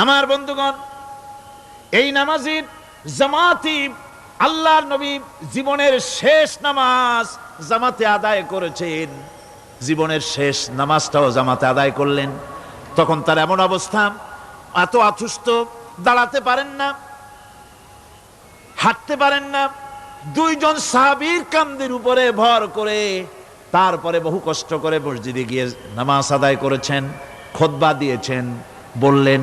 আমার বন্ধুগণ, এই নামাজির জামাতি আল্লাহর নবী জীবনের শেষ নামাজ জামাতে আদায় করেছেন। জীবনের শেষ নামাজটাও জামাতে আদায় করলেন। তখন তার এমন অবস্থা, এত অসুস্থ, দাঁড়াতে পারেন না, হাঁটতে পারেন না, দুইজন সাহাবীর কান্দের উপরে ভর করে তারপরে বহু কষ্ট করে মসজিদে গিয়ে নামাজ আদায় করেছেন, খোদবা দিয়েছেন, বললেন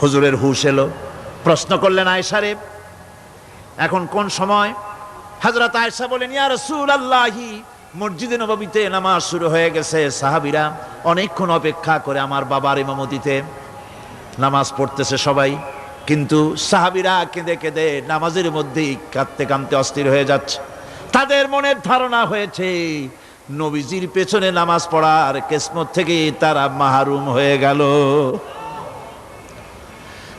হুজুরের হুশ এলো। প্রশ্ন করলেন আয়সারে এখন কোন সময়? হাজরত আয়সা বলেন, ইয়া রসুল আল্লাহি মসজিদে নবীতে নামাজ শুরু হয়ে গেছে। সাহাবিরা অনেকক্ষণ অপেক্ষা করে আমার বাবার ইমামতিতে। নামাজ পড়তেছে সবাই, কিন্তু সাহাবিরা কেঁদে কেঁদে নামাজের মধ্যেই কাঁদতে কাঁদতে অস্থির হয়ে যাচ্ছে। তাদের মনের ধারণা হয়েছে, নবীজির পেছনে নামাজ পড়ার কেসমত থেকে তারা মাহরুম হয়ে গেল।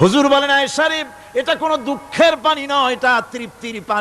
হুজুর বলেন আয় শরীফ এটা কোনো দুঃখের পানি নয় এটা তৃপ্তির পানি।